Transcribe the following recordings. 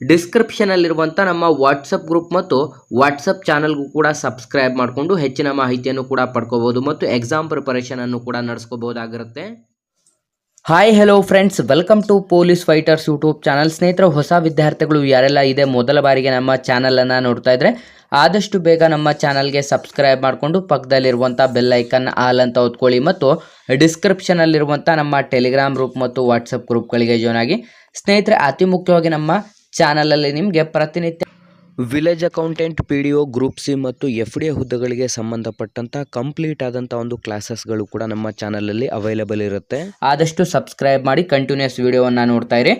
ಡಿಸ್ಕ್ರಿಪ್ಷನಲ್ಲಿರುವಂಥ ನಮ್ಮ WhatsApp group ಮತ್ತು WhatsApp ಚಾನಲ್ಗೂ ಕೂಡ ಸಬ್ಸ್ಕ್ರೈಬ್ ಮಾಡಿಕೊಂಡು ಹೆಚ್ಚಿನ ಮಾಹಿತಿಯನ್ನು ಕೂಡ ಪಡ್ಕೋಬೋದು ಮತ್ತು ಎಕ್ಸಾಮ್ ಪ್ರಿಪರೇಷನ್ ಅನ್ನು ಕೂಡ ನಡೆಸ್ಕೋಬೋದಾಗಿರುತ್ತೆ hi hello friends welcome to police fighters YouTube channel ಸ್ನೇಹಿತರು, ಹೊಸ ವಿದ್ಯಾರ್ಥಿಗಳು ಯಾರೆಲ್ಲ ಇದೆ, ಮೊದಲ ಬಾರಿಗೆ ನಮ್ಮ ಚಾನಲನ್ನು ನೋಡ್ತಾ ಇದ್ರೆ, ಆದಷ್ಟು ಬೇಗ ನಮ್ಮ ಚಾನಲ್ಗೆ ಸಬ್ಸ್ಕ್ರೈಬ್ ಮಾಡಿಕೊಂಡು ಪಕ್ಕದಲ್ಲಿರುವಂಥ ಬೆಲ್ ಐಕನ್ ಆಲ್ ಅಂತ ಓದ್ಕೊಳ್ಳಿ ಮತ್ತು ಡಿಸ್ಕ್ರಿಪ್ಷನಲ್ಲಿರುವಂಥ ನಮ್ಮ ಟೆಲಿಗ್ರಾಮ್ ಗ್ರೂಪ್ ಮತ್ತು ವಾಟ್ಸಪ್ ಗ್ರೂಪ್ಗಳಿಗೆ ಜಾಯ್ನ್ ಆಗಿ. ಸ್ನೇಹಿತರೆ, ಅತಿ ಮುಖ್ಯವಾಗಿ ನಮ್ಮ ಚಾನಲಲ್ಲಿ ನಿಮಗೆ ಪ್ರತಿನಿತ್ಯ village accountant P D O group C ಮತ್ತು ಎಫ್ ಡಿ ಎ ಹುದ್ದೆಗಳಿಗೆ ಸಂಬಂಧಪಟ್ಟಂಥ ಕಂಪ್ಲೀಟ್ ಆದಂಥ ಒಂದು ಕ್ಲಾಸಸ್ಗಳು ಕೂಡ ನಮ್ಮ ಚಾನಲಲ್ಲಿ ಅವೈಲೇಬಲ್ ಇರುತ್ತೆ. ಆದಷ್ಟು ಸಬ್ಸ್ಕ್ರೈಬ್ ಮಾಡಿ ಕಂಟಿನ್ಯೂಸ್ ವಿಡಿಯೋವನ್ನು ನೋಡ್ತಾ ಇರಿ.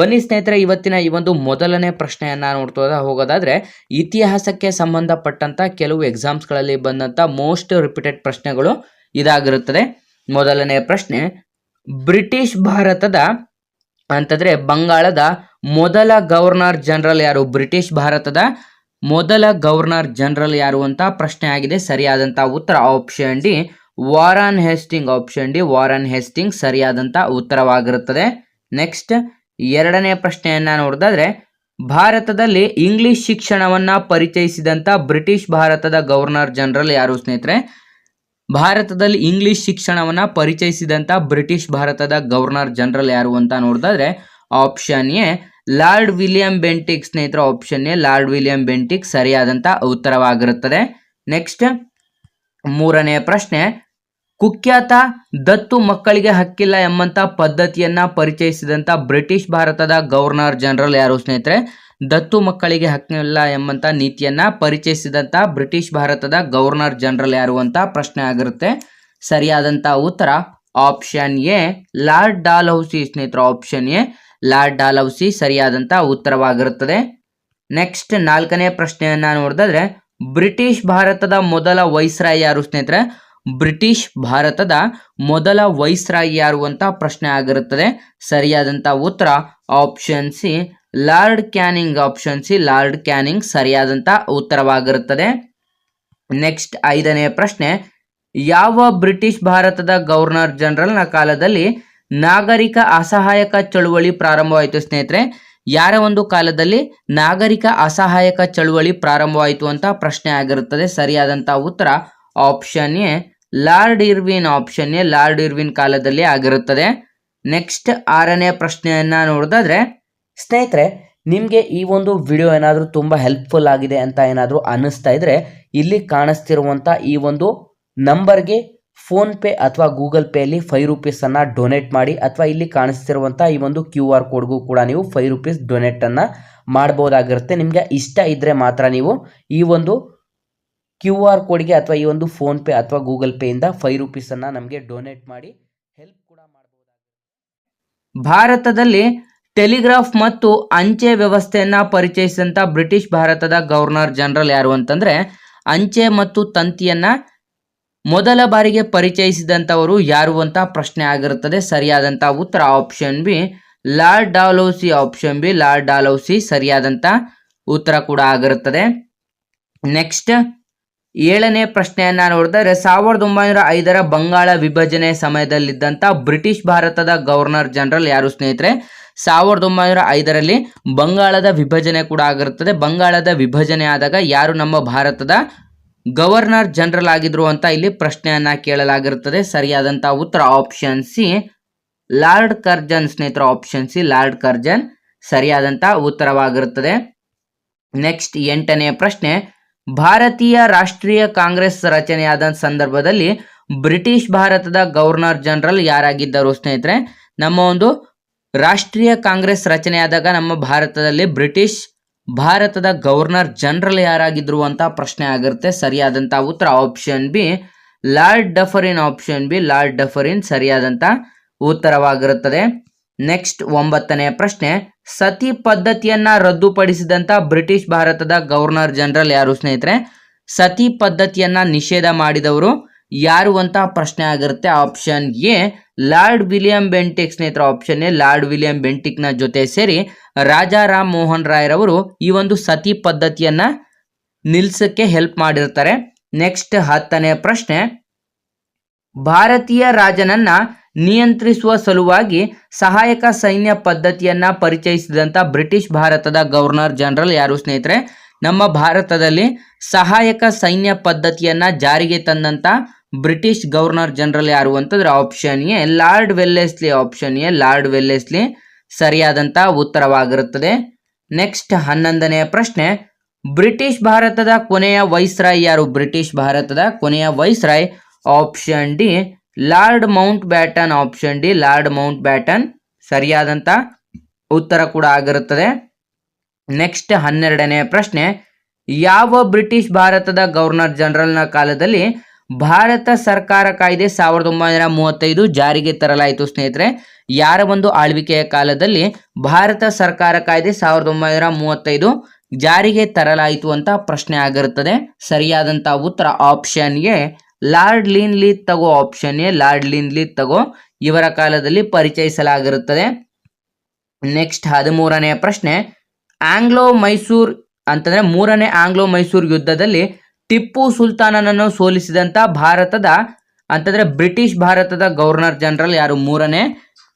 ಬನ್ನಿ ಸ್ನೇಹಿತರೆ ಇವತ್ತಿನ ಈ ಒಂದು ಮೊದಲನೇ ಪ್ರಶ್ನೆಯನ್ನು ನೋಡ್ತಾ ಹೋಗೋದಾದ್ರೆ ಇತಿಹಾಸಕ್ಕೆ ಸಂಬಂಧಪಟ್ಟಂಥ ಕೆಲವು ಎಕ್ಸಾಮ್ಸ್ಗಳಲ್ಲಿ ಬಂದಂಥ ಮೋಸ್ಟ್ ರಿಪೀಟೆಡ್ ಪ್ರಶ್ನೆಗಳು ಇದಾಗಿರುತ್ತದೆ. ಮೊದಲನೇ ಪ್ರಶ್ನೆ ಬ್ರಿಟಿಷ್ ಭಾರತದ ಅಂತಂದ್ರೆ ಬಂಗಾಳದ ಮೊದಲ ಗವರ್ನರ್ ಜನರಲ್ ಯಾರು? ಬ್ರಿಟಿಷ್ ಭಾರತದ ಮೊದಲ ಗವರ್ನರ್ ಜನರಲ್ ಯಾರು ಅಂತ ಪ್ರಶ್ನೆ ಆಗಿದೆ. ಸರಿಯಾದಂಥ ಉತ್ತರ option D Warren Hastings. Option D Warren Hastings ಸರಿಯಾದಂಥ ಉತ್ತರವಾಗಿರುತ್ತದೆ. ನೆಕ್ಸ್ಟ್ ಎರಡನೇ ಪ್ರಶ್ನೆಯನ್ನ ನೋಡಿದಾದ್ರೆ, ಭಾರತದಲ್ಲಿ ಇಂಗ್ಲಿಷ್ ಶಿಕ್ಷಣವನ್ನ ಪರಿಚಯಿಸಿದಂತ ಬ್ರಿಟಿಷ್ ಭಾರತದ ಗವರ್ನರ್ ಜನರಲ್ ಯಾರು ಸ್ನೇಹಿತರೆ? ಭಾರತದಲ್ಲಿ ಇಂಗ್ಲಿಷ್ ಶಿಕ್ಷಣವನ್ನ ಪರಿಚಯಿಸಿದಂತ ಬ್ರಿಟಿಷ್ ಭಾರತದ ಗವರ್ನರ್ ಜನರಲ್ ಯಾರು ಅಂತ ನೋಡಿದ್ರೆ option A Lord William Bentinck ಸ್ನೇಹಿತರ option A, Lord William Bentinck ಸರಿಯಾದಂತ ಉತ್ತರವಾಗಿರುತ್ತದೆ. ನೆಕ್ಸ್ಟ್ ಮೂರನೇ ಪ್ರಶ್ನೆ, ಕುಖ್ಯಾತ ದತ್ತು ಮಕ್ಕಳಿಗೆ ಹಕ್ಕಿಲ್ಲ ಎಂಬಂತ ಪದ್ಧತಿಯನ್ನ ಪರಿಚಯಿಸಿದಂತ ಬ್ರಿಟಿಷ್ ಭಾರತದ ಗವರ್ನರ್ ಜನರಲ್ ಯಾರು ಸ್ನೇಹಿತರೆ? ದತ್ತು ಮಕ್ಕಳಿಗೆ ಹಕ್ಕಿಲ್ಲ ಎಂಬಂತ ನೀತಿಯನ್ನ ಪರಿಚಯಿಸಿದಂತ ಬ್ರಿಟಿಷ್ ಭಾರತದ ಗವರ್ನರ್ ಜನರಲ್ ಯಾರು ಅಂತ ಪ್ರಶ್ನೆ ಆಗಿರುತ್ತೆ. ಸರಿಯಾದಂತ ಉತ್ತರ ಆಪ್ಷನ್ ಎ, ಲಾರ್ಡ್ ಡಾಲ್ಹೌಸಿ ಸ್ನೇಹಿತರ ಆಪ್ಷನ್ ಎ ಲಾರ್ಡ್ ಡಾಲೌಸಿ ಸರಿಯಾದಂತ ಉತ್ತರವಾಗಿರುತ್ತದೆ. ನೆಕ್ಸ್ಟ್ ನಾಲ್ಕನೇ ಪ್ರಶ್ನೆಯನ್ನ ನೋಡಿದ್ರೆ ಬ್ರಿಟಿಷ್ ಭಾರತದ ಮೊದಲ ವೈಸ್ರಾಯ್ ಯಾರು ಸ್ನೇಹಿತರೆ? ಬ್ರಿಟಿಷ್ ಭಾರತದ ಮೊದಲ ವೈಸ್ರಾಯ್ ಯಾರು ಅಂತ ಪ್ರಶ್ನೆ ಆಗಿರುತ್ತದೆ. ಸರಿಯಾದಂತ ಉತ್ತರ option C, Lord Canning option C, Lord Canning ಸರಿಯಾದಂತ ಉತ್ತರವಾಗಿರುತ್ತದೆ. ನೆಕ್ಸ್ಟ್ ಐದನೇ ಪ್ರಶ್ನೆ, ಯಾವ ಬ್ರಿಟಿಷ್ ಭಾರತದ ಗವರ್ನರ್ ಜನರಲ್ನ ಕಾಲದಲ್ಲಿ ನಾಗರಿಕ ಅಸಹಾಯಕ ಚಳುವಳಿ ಪ್ರಾರಂಭವಾಯಿತು ಸ್ನೇಹಿತರೆ. ಯಾರ ಒಂದು ಕಾಲದಲ್ಲಿ ನಾಗರಿಕ ಅಸಹಾಯಕ ಚಳುವಳಿ ಪ್ರಾರಂಭವಾಯಿತು ಅಂತ ಪ್ರಶ್ನೆ ಆಗಿರುತ್ತದೆ. ಸರಿಯಾದಂತಹ ಉತ್ತರ option A, Lord Irwin option A, Lord Irwin ಕಾಲದಲ್ಲಿ ಆಗಿರುತ್ತದೆ. ನೆಕ್ಸ್ಟ್ ಆರನೇ ಪ್ರಶ್ನೆಯನ್ನ ನೋಡೋದಾದ್ರೆ, ಸ್ನೇಹಿತರೆ, ನಿಮಗೆ ಈ ಒಂದು ವಿಡಿಯೋ ಏನಾದರೂ ತುಂಬ ಹೆಲ್ಪ್ಫುಲ್ ಆಗಿದೆ ಅಂತ ಏನಾದರೂ ಅನಿಸ್ತಾ ಇದ್ರೆ, ಇಲ್ಲಿ ಕಾಣಿಸ್ತಿರುವಂಥ ಈ ಒಂದು ನಂಬರ್ಗೆ ಫೋನ್ಪೇ ಅಥವಾ ಗೂಗಲ್ ಪೇಯಲ್ಲಿ ಫೈವ್ ರುಪೀಸನ್ನು ಡೊನೇಟ್ ಮಾಡಿ ಅಥವಾ ಇಲ್ಲಿ ಕಾಣಿಸ್ತಿರುವಂಥ ಈ ಒಂದು ಕ್ಯೂ ಆರ್ ಕೋಡ್ಗೂ ಕೂಡ ನೀವು ಫೈವ್ ರುಪೀಸ್ ಡೊನೇಟನ್ನು ಮಾಡ್ಬೋದಾಗಿರುತ್ತೆ. ನಿಮಗೆ ಇಷ್ಟ ಇದ್ದರೆ ಮಾತ್ರ ನೀವು ಈ ಒಂದು ಕ್ಯೂ ಆರ್ ಕೋಡ್ಗೆ ಅಥವಾ ಈ ಒಂದು ಫೋನ್ಪೇ ಅಥವಾ ಗೂಗಲ್ ಪೇಯಿಂದ ಫೈವ್ ರುಪೀಸನ್ನು ನಮಗೆ ಡೊನೇಟ್ ಮಾಡಿ ಹೆಲ್ಪ್ ಕೂಡ ಮಾಡಬಹುದಾಗುತ್ತೆ ಭಾರತದಲ್ಲಿ ಟೆಲಿಗ್ರಾಫ್ ಮತ್ತು ಅಂಚೆ ವ್ಯವಸ್ಥೆಯನ್ನು ಪರಿಚಯಿಸಿದಂಥ ಬ್ರಿಟಿಷ್ ಭಾರತದ ಗವರ್ನರ್ ಜನರಲ್ ಯಾರು ಅಂತಂದ್ರೆ ಅಂಚೆ ಮತ್ತು ತಂತಿಯನ್ನ ಮೊದಲ ಬಾರಿಗೆ ಪರಿಚಯಿಸಿದಂಥವರು ಯಾರು ಅಂತ ಪ್ರಶ್ನೆ ಆಗಿರುತ್ತದೆ. ಸರಿಯಾದಂಥ ಉತ್ತರ option B Lord Dalhousie option B Lord Dalhousie ಸರಿಯಾದಂಥ ಉತ್ತರ ಕೂಡ ಆಗಿರುತ್ತದೆ. ನೆಕ್ಸ್ಟ್ ಏಳನೇ ಪ್ರಶ್ನೆಯನ್ನ ನೋಡಿದರೆ, ಸಾವಿರದ ಒಂಬೈನೂರ ಐದರ ಬಂಗಾಳ ವಿಭಜನೆ ಸಮಯದಲ್ಲಿದ್ದಂಥ ಬ್ರಿಟಿಷ್ ಭಾರತದ ಗವರ್ನರ್ ಜನರಲ್ ಯಾರು ಸ್ನೇಹಿತರೆ? ಸಾವಿರದ ಒಂಬೈನೂರ ಐದರಲ್ಲಿ ಬಂಗಾಳದ ವಿಭಜನೆ ಕೂಡ ಆಗಿರುತ್ತದೆ. ಬಂಗಾಳದ ವಿಭಜನೆ ಆದಾಗ ಯಾರು ನಮ್ಮ ಭಾರತದ ಗವರ್ನರ್ ಜನರಲ್ ಆಗಿದ್ರು ಅಂತ ಇಲ್ಲಿ ಪ್ರಶ್ನೆಯನ್ನ ಕೇಳಲಾಗಿರುತ್ತದೆ. ಸರಿಯಾದಂತಹ ಉತ್ತರ ಆಪ್ಷನ್ ಸಿ ಲಾರ್ಡ್ ಕರ್ಜನ್ ಸ್ನೇಹಿತರ ಆಪ್ಷನ್ ಸಿ ಲಾರ್ಡ್ ಕರ್ಜನ್. ಸರಿಯಾದಂತಹ ಉತ್ತರವಾಗಿರುತ್ತದೆ. ನೆಕ್ಸ್ಟ್ ಎಂಟನೆಯ ಪ್ರಶ್ನೆ, ಭಾರತೀಯ ರಾಷ್ಟ್ರೀಯ ಕಾಂಗ್ರೆಸ್ ರಚನೆಯಾದ ಸಂದರ್ಭದಲ್ಲಿ ಬ್ರಿಟಿಷ್ ಭಾರತದ ಗವರ್ನರ್ ಜನರಲ್ ಯಾರಾಗಿದ್ದರು ಸ್ನೇಹಿತರೆ? ನಮ್ಮ ಒಂದು ರಾಷ್ಟ್ರೀಯ ಕಾಂಗ್ರೆಸ್ ರಚನೆಯಾದಾಗ ನಮ್ಮ ಭಾರತದಲ್ಲಿ ಬ್ರಿಟಿಷ್ ಭಾರತದ ಗವರ್ನರ್ ಜನರಲ್ ಯಾರಾಗಿದ್ರು ಅಂತ ಪ್ರಶ್ನೆ ಆಗಿರುತ್ತೆ. ಸರಿಯಾದಂಥ ಉತ್ತರ option B Lord Dufferin option B Lord Dufferin ಸರಿಯಾದಂತ ಉತ್ತರವಾಗಿರುತ್ತದೆ. ನೆಕ್ಸ್ಟ್ ಒಂಬತ್ತನೇ ಪ್ರಶ್ನೆ, ಸತಿ ಪದ್ಧತಿಯನ್ನ ರದ್ದುಪಡಿಸಿದಂತ ಬ್ರಿಟಿಷ್ ಭಾರತದ ಗವರ್ನರ್ ಜನರಲ್ ಯಾರು ಸ್ನೇಹಿತರೆ? ಸತಿ ಪದ್ಧತಿಯನ್ನ ನಿಷೇಧ ಮಾಡಿದವರು ಯಾರು ಅಂತ ಪ್ರಶ್ನೆ ಆಗಿರುತ್ತೆ. Option A Lord William Bentinck ಸ್ನೇಹಿತರ ಆಪ್ಷನ್ ಎ ಲಾರ್ಡ್ ವಿಲಿಯಂ ಬೆಂಟಿಕ್ನ ಜೊತೆ ಸೇರಿ ರಾಜಾ ರಾಮ್ ಮೋಹನ್ ರಾಯ್ರವರು ಈ ಒಂದು ಸತಿ ಪದ್ಧತಿಯನ್ನ ನಿಲ್ಸಕ್ಕೆ ಹೆಲ್ಪ್ ಮಾಡಿರ್ತಾರೆ. ನೆಕ್ಸ್ಟ್ ಹತ್ತನೇ ಪ್ರಶ್ನೆ, ಭಾರತೀಯ ರಾಜನನ್ನ ನಿಯಂತ್ರಿಸುವ ಸಲುವಾಗಿ ಸಹಾಯಕ ಸೈನ್ಯ ಪದ್ಧತಿಯನ್ನ ಪರಿಚಯಿಸಿದಂತ ಬ್ರಿಟಿಷ್ ಭಾರತದ ಗವರ್ನರ್ ಜನರಲ್ ಯಾರು ಸ್ನೇಹಿತರೆ? ನಮ್ಮ ಭಾರತದಲ್ಲಿ ಸಹಾಯಕ ಸೈನ್ಯ ಪದ್ಧತಿಯನ್ನ ಜಾರಿಗೆ ತಂದಂತ ಬ್ರಿಟಿಷ್ ಗವರ್ನರ್ ಜನರಲ್ ಯಾರು ಅಂತಂದ್ರೆ option A Lord Wellesley option A Lord Wellesley ಸರಿಯಾದಂತ ಉತ್ತರವಾಗಿರುತ್ತದೆ. ನೆಕ್ಸ್ಟ್ ಹನ್ನೊಂದನೆಯ ಪ್ರಶ್ನೆ, ಬ್ರಿಟಿಷ್ ಭಾರತದ ಕೊನೆಯ ವೈಸ್ರಾಯ್ ಯಾರು? ಬ್ರಿಟಿಷ್ ಭಾರತದ ಕೊನೆಯ viceroy option D Lord Mountbatten option D Lord Mountbatten ಸರಿಯಾದಂತ ಉತ್ತರ ಕೂಡ ಆಗಿರುತ್ತದೆ. ನೆಕ್ಸ್ಟ್ ಹನ್ನೆರಡನೇ ಪ್ರಶ್ನೆ, ಯಾವ ಬ್ರಿಟಿಷ್ ಭಾರತದ ಗವರ್ನರ್ ಜನರಲ್ನ ಕಾಲದಲ್ಲಿ ಭಾರತ ಸರ್ಕಾರ ಕಾಯ್ದೆ ಸಾವಿರದ ಒಂಬೈನೂರ ಮೂವತ್ತೈದು ಜಾರಿಗೆ ತರಲಾಯಿತು, ಸ್ನೇಹಿತರೆ. ಯಾರ ಒಂದು ಆಳ್ವಿಕೆಯ ಕಾಲದಲ್ಲಿ ಭಾರತ ಸರ್ಕಾರ ಕಾಯ್ದೆ ಸಾವಿರದ ಒಂಬೈನೂರ ಮೂವತ್ತೈದು ಜಾರಿಗೆ ತರಲಾಯಿತು ಅಂತ ಪ್ರಶ್ನೆ ಆಗಿರುತ್ತದೆ. ಸರಿಯಾದಂತ ಉತ್ತರ ಆಪ್ಷನ್ಗೆ Lord Linlithgow option A, Lord Linlithgow ಕಾಲದಲ್ಲಿ ಪರಿಚಯಿಸಲಾಗಿರುತ್ತದೆ. ನೆಕ್ಸ್ಟ್ ಹದಿಮೂರನೆಯ ಪ್ರಶ್ನೆ, ಆಂಗ್ಲೋ ಮೈಸೂರ್ ಅಂತಂದ್ರೆ ಮೂರನೇ ಆಂಗ್ಲೋ ಮೈಸೂರ್ ಯುದ್ಧದಲ್ಲಿ ಟಿಪ್ಪು ಸುಲ್ತಾನನನ್ನು ಸೋಲಿಸಿದಂತ ಭಾರತದ, ಅಂತಂದ್ರೆ ಬ್ರಿಟಿಷ್ ಭಾರತದ ಗವರ್ನರ್ ಜನರಲ್ ಯಾರು? ಮೂರನೇ.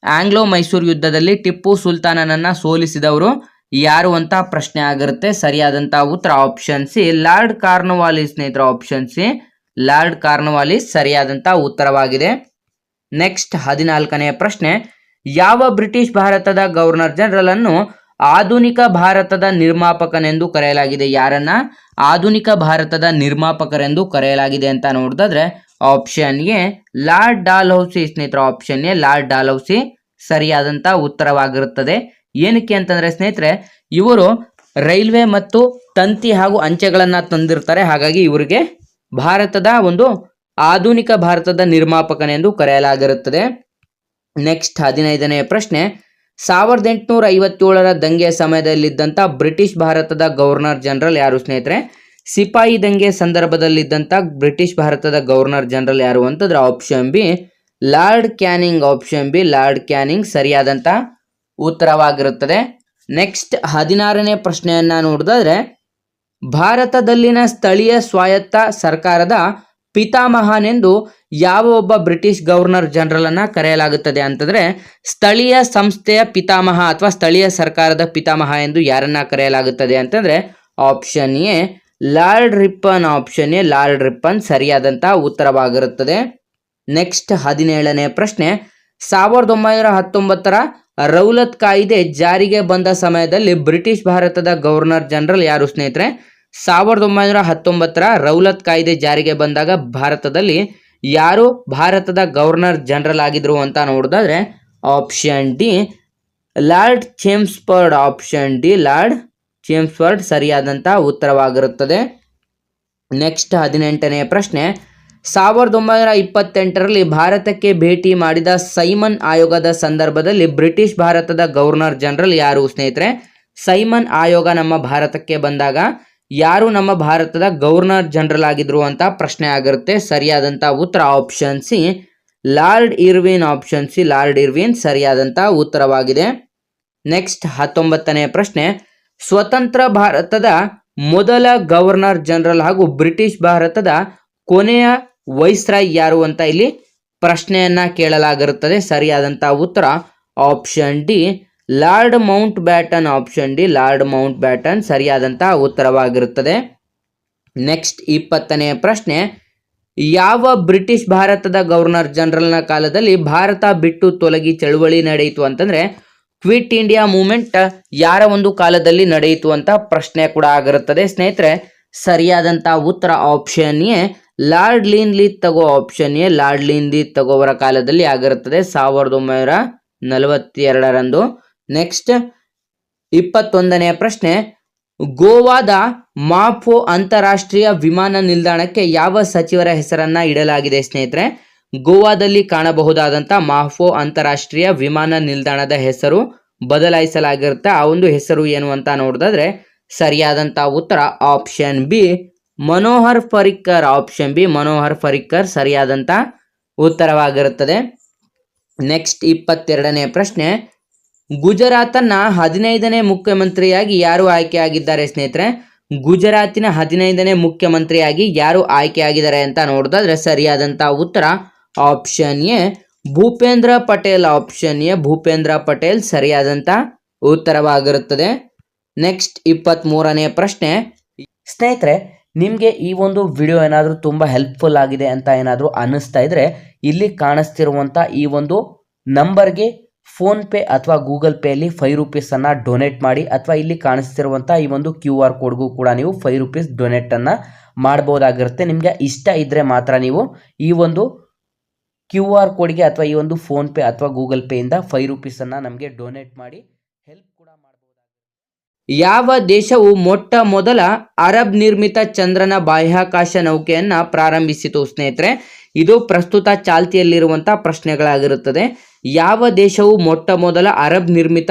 ಆಂಗ್ಲೋ ಮೈಸೂರು ಯುದ್ಧದಲ್ಲಿ ಟಿಪ್ಪು ಸುಲ್ತಾನನನ್ನ ಸೋಲಿಸಿದವರು ಯಾರು ಅಂತ ಪ್ರಶ್ನೆ ಆಗಿರುತ್ತೆ. ಸರಿಯಾದಂಥ ಉತ್ತರ ಆಪ್ಷನ್ ಸಿ, ಲಾರ್ಡ್ ಕಾರ್ನವಾಲಿಸ್ ಸ್ನೇಹಿತರ ಆಪ್ಷನ್ ಸಿ, ಲಾರ್ಡ್ ಕಾರ್ನವಾಲಿಸ್ ಸರಿಯಾದಂತ ಉತ್ತರವಾಗಿದೆ. ನೆಕ್ಸ್ಟ್ ಹದಿನಾಲ್ಕನೆಯ ಪ್ರಶ್ನೆ, ಯಾವ ಬ್ರಿಟಿಷ್ ಭಾರತದ ಗವರ್ನರ್ ಜನರಲ್ ಅನ್ನು ಆಧುನಿಕ ಭಾರತದ ನಿರ್ಮಾಪಕನೆಂದು ಕರೆಯಲಾಗಿದೆ? ಯಾರನ್ನ? ಆಧುನಿಕ ಭಾರತದ ನಿರ್ಮಾಪಕರೆಂದು ಕರೆಯಲಾಗಿದೆ ಅಂತ ನೋಡಿದ್ರೆ ಆಪ್ಷನ್ ಎ ಲಾರ್ಡ್ ಡಾಲ್ಹೌಸಿ ಸ್ನೇಹಿತರ ಆಪ್ಷನ್ ಎ ಲಾರ್ಡ್ ಡಾಲ್ಹೌಸಿ ಸರಿಯಾದಂತ ಉತ್ತರವಾಗಿರುತ್ತದೆ. ಏನಕ್ಕೆ ಅಂತಂದ್ರೆ ಸ್ನೇಹಿತರೆ, ಇವರು ರೈಲ್ವೆ ಮತ್ತು ತಂತಿ ಹಾಗೂ ಅಂಚೆಗಳನ್ನ ತಂದಿರ್ತಾರೆ. ಹಾಗಾಗಿ ಇವರಿಗೆ ಭಾರತದ ಒಂದು ಆಧುನಿಕ ಭಾರತದ ನಿರ್ಮಾಪಕನೆಂದು ಕರೆಯಲಾಗಿರುತ್ತದೆ. ನೆಕ್ಸ್ಟ್ ಹದಿನೈದನೆಯ ಪ್ರಶ್ನೆ ಸಾವಿರದ ಎಂಟುನೂರ ಐವತ್ತೇಳರ ದಂಗೆಯ ಸಮಯದಲ್ಲಿದ್ದಂಥ ಬ್ರಿಟಿಷ್ ಭಾರತದ ಗವರ್ನರ್ ಜನರಲ್ ಯಾರು ಸ್ನೇಹಿತರೆ? ಸಿಪಾಯಿ ದಂಗೆ ಸಂದರ್ಭದಲ್ಲಿದ್ದಂಥ ಬ್ರಿಟಿಷ್ ಭಾರತದ ಗವರ್ನರ್ ಜನರಲ್ ಯಾರು ಅಂತಂದ್ರೆ option B Lord Canning. Option B Lord Canning ಸರಿಯಾದಂಥ ಉತ್ತರವಾಗಿರುತ್ತದೆ. ನೆಕ್ಸ್ಟ್ ಹದಿನಾರನೇ ಪ್ರಶ್ನೆಯನ್ನ ನೋಡಿದ್ರೆ ಭಾರತದಲ್ಲಿನ ಸ್ಥಳೀಯ ಸ್ವಾಯತ್ತ ಸರ್ಕಾರದ ಪಿತಾಮಹನೆಂದು ಯಾವ ಒಬ್ಬ ಬ್ರಿಟಿಷ್ ಗವರ್ನರ್ ಜನರಲ್ ಅನ್ನ ಕರೆಯಲಾಗುತ್ತದೆ ಅಂತಂದ್ರೆ ಸ್ಥಳೀಯ ಸಂಸ್ಥೆಯ ಪಿತಾಮಹ ಅಥವಾ ಸ್ಥಳೀಯ ಸರ್ಕಾರದ ಪಿತಾಮಹ ಎಂದು ಯಾರನ್ನ ಕರೆಯಲಾಗುತ್ತದೆ ಅಂತಂದ್ರೆ option A, Lord Ripon. Option A, Lord Ripon ಸರಿಯಾದಂತಹ ಉತ್ತರವಾಗಿರುತ್ತದೆ. ನೆಕ್ಸ್ಟ್ ಹದಿನೇಳನೇ ಪ್ರಶ್ನೆ, ಸಾವಿರದ ಒಂಬೈನೂರ ಹತ್ತೊಂಬತ್ತರ ರೌಲತ್ ಕಾಯ್ದೆ ಜಾರಿಗೆ ಬಂದ ಸಮಯದಲ್ಲಿ ಬ್ರಿಟಿಷ್ ಭಾರತದ ಗವರ್ನರ್ ಜನರಲ್ ಯಾರು ಸ್ನೇಹಿತರೆ? ಸಾವಿರದ ಒಂಬೈನೂರ ಹತ್ತೊಂಬತ್ತರ ರೌಲತ್ ಕಾಯ್ದೆ ಜಾರಿಗೆ ಬಂದಾಗ ಭಾರತದಲ್ಲಿ ಯಾರು ಭಾರತದ ಗವರ್ನರ್ ಜನರಲ್ ಆಗಿದ್ರು ಅಂತ ನೋಡೋದಾದ್ರೆ option D Lord Chelmsford. Option D Lord Chelmsford ಸರಿಯಾದಂಥ ಉತ್ತರವಾಗಿರುತ್ತದೆ. ನೆಕ್ಸ್ಟ್ ಹದಿನೆಂಟನೆಯ ಪ್ರಶ್ನೆ, ಸಾವಿರದ ಒಂಬೈನೂರ ಇಪ್ಪತ್ತೆಂಟರಲ್ಲಿ ಭಾರತಕ್ಕೆ ಭೇಟಿ ಮಾಡಿದ ಸೈಮನ್ ಆಯೋಗದ ಸಂದರ್ಭದಲ್ಲಿ ಬ್ರಿಟಿಷ್ ಭಾರತದ ಗವರ್ನರ್ ಜನರಲ್ ಯಾರು ಸ್ನೇಹಿತರೆ? ಸೈಮನ್ ಆಯೋಗ ನಮ್ಮ ಭಾರತಕ್ಕೆ ಬಂದಾಗ ಯಾರು ನಮ್ಮ ಭಾರತದ ಗವರ್ನರ್ ಜನರಲ್ ಆಗಿದ್ರು ಅಂತ ಪ್ರಶ್ನೆ ಆಗಿರುತ್ತೆ. ಸರಿಯಾದಂಥ ಉತ್ತರ option C, Lord Irwin option C, Lord Irwin ಸರಿಯಾದಂಥ ಉತ್ತರವಾಗಿದೆ. ನೆಕ್ಸ್ಟ್ ಹತ್ತೊಂಬತ್ತನೇ ಪ್ರಶ್ನೆ, ಸ್ವತಂತ್ರ ಭಾರತದ ಮೊದಲ ಗವರ್ನರ್ ಜನರಲ್ ಹಾಗೂ ಬ್ರಿಟಿಷ್ ಭಾರತದ ಕೊನೆಯ ವೈಸ್ರಾಯ್ ಯಾರು ಅಂತ ಇಲ್ಲಿ ಪ್ರಶ್ನೆಯನ್ನ ಕೇಳಲಾಗಿರುತ್ತದೆ. ಸರಿಯಾದಂಥ ಉತ್ತರ option D Lord Mountbatten option D, Lord Mountbatten ಸರಿಯಾದಂತಹ ಉತ್ತರವಾಗಿರುತ್ತದೆ. ನೆಕ್ಸ್ಟ್ ಇಪ್ಪತ್ತನೆಯ ಪ್ರಶ್ನೆ, ಯಾವ ಬ್ರಿಟಿಷ್ ಭಾರತದ ಗವರ್ನರ್ ಜನರಲ್ನ ಕಾಲದಲ್ಲಿ ಭಾರತ ಬಿಟ್ಟು ತೊಲಗಿ ಚಳುವಳಿ ನಡೆಯಿತು ಅಂತಂದ್ರೆ, ಕ್ವಿಟ್ ಇಂಡಿಯಾ ಮೂವ್ಮೆಂಟ್ ಯಾರ ಒಂದು ಕಾಲದಲ್ಲಿ ನಡೆಯಿತು ಅಂತ ಪ್ರಶ್ನೆ ಕೂಡ ಆಗಿರುತ್ತದೆ. ಸ್ನೇಹಿತರೆ ಸರಿಯಾದಂಥ ಉತ್ತರ option A, Lord option A, lord lean ಲೀತ್ ತಗೋವರ ಕಾಲದಲ್ಲಿ ಆಗಿರುತ್ತದೆ. ಸಾವಿರದ ಒಂಬೈನೂರ ನಲವತ್ತೆರಡರಂದು. ನೆಕ್ಸ್ಟ್ ಇಪ್ಪತ್ತೊಂದನೆಯ ಪ್ರಶ್ನೆ, ಗೋವಾದ ಮಾಫೋ ಅಂತಾರಾಷ್ಟ್ರೀಯ ವಿಮಾನ ನಿಲ್ದಾಣಕ್ಕೆ ಯಾವ ಸಚಿವರ ಹೆಸರನ್ನ ಇಡಲಾಗಿದೆ ಸ್ನೇಹಿತರೆ? ಗೋವಾದಲ್ಲಿ ಕಾಣಬಹುದಾದಂಥ ಮಾಫೋ ಅಂತಾರಾಷ್ಟ್ರೀಯ ವಿಮಾನ ನಿಲ್ದಾಣದ ಹೆಸರು ಬದಲಾಯಿಸಲಾಗಿರುತ್ತೆ. ಆ ಒಂದು ಹೆಸರು ಏನು ಅಂತ ನೋಡಿದ್ರೆ ಸರಿಯಾದಂಥ ಉತ್ತರ option B Manohar Parrikar option B Manohar Parrikar ಸರಿಯಾದಂತ ಉತ್ತರವಾಗಿರುತ್ತದೆ. ನೆಕ್ಸ್ಟ್ ಇಪ್ಪತ್ತೆರಡನೇ ಪ್ರಶ್ನೆ ಗುಜರಾತನ್ನ ಹದಿನೈದನೇ ಮುಖ್ಯಮಂತ್ರಿಯಾಗಿ ಯಾರು ಆಯ್ಕೆಯಾಗಿದ್ದಾರೆ ಸ್ನೇಹಿತರೆ? ಗುಜರಾತಿನ ಹದಿನೈದನೇ ಮುಖ್ಯಮಂತ್ರಿಯಾಗಿ ಯಾರು ಆಯ್ಕೆಯಾಗಿದ್ದಾರೆ ಅಂತ ನೋಡಿದ್ರೆ ಸರಿಯಾದಂತ ಉತ್ತರ option A, Bhupendra Patel. Option A, Bhupendra Patel ಸರಿಯಾದಂತ ಉತ್ತರವಾಗಿರುತ್ತದೆ. ನೆಕ್ಸ್ಟ್ ಇಪ್ಪತ್ತ್ ಮೂರನೇ ಪ್ರಶ್ನೆ. ಸ್ನೇಹಿತರೆ, ನಿಮಗೆ ಈ ಒಂದು ವಿಡಿಯೋ ಏನಾದರೂ ತುಂಬ ಹೆಲ್ಪ್ಫುಲ್ ಆಗಿದೆ ಅಂತ ಏನಾದರೂ ಅನ್ನಿಸ್ತಾ ಇದ್ರೆ ಇಲ್ಲಿ ಕಾಣಿಸ್ತಿರುವಂಥ ಈ ಒಂದು ನಂಬರ್ಗೆ ಫೋನ್ಪೇ ಅಥವಾ ಗೂಗಲ್ ಪೇಯಲ್ಲಿ ಫೈವ್ ರುಪೀಸನ್ನು ಡೊನೇಟ್ ಮಾಡಿ ಅಥವಾ ಇಲ್ಲಿ ಕಾಣಿಸ್ತಿರುವಂಥ ಈ ಒಂದು ಕ್ಯೂ ಆರ್ ಕೋಡ್ಗೂ ಕೂಡ ನೀವು ಫೈವ್ ರುಪೀಸ್ ಡೊನೇಟನ್ನು ಮಾಡ್ಬೋದಾಗಿರುತ್ತೆ ನಿಮಗೆ ಇಷ್ಟ ಇದ್ದರೆ ಮಾತ್ರ ನೀವು ಈ ಒಂದು ಕ್ಯೂ ಆರ್ ಕೋಡ್ಗೆ ಅಥವಾ ಈ ಒಂದು ಫೋನ್ಪೇ ಅಥವಾ ಗೂಗಲ್ ಪೇಯಿಂದ ಫೈವ್ ರುಪೀಸನ್ನು ನಮಗೆ ಡೊನೇಟ್ ಮಾಡಿ ಹೆಲ್ಪ್ ಕೂಡ ಮಾಡಬಹುದಾಗುತ್ತೆ ಯಾವ ದೇಶವು ಮೊಟ್ಟ ಮೊದಲ ಅರಬ್ ನಿರ್ಮಿತ ಚಂದ್ರನ ಬಾಹ್ಯಾಕಾಶ ನೌಕೆಯನ್ನು ಪ್ರಾರಂಭಿಸಿತು ಸ್ನೇಹಿತರೆ? ಇದು ಪ್ರಸ್ತುತ ಚಾಲ್ತಿಯಲ್ಲಿರುವಂತಹ ಪ್ರಶ್ನೆಗಳಾಗಿರುತ್ತದೆ. ಯಾವ ದೇಶವು ಮೊಟ್ಟ ಮೊದಲ ಅರಬ್ ನಿರ್ಮಿತ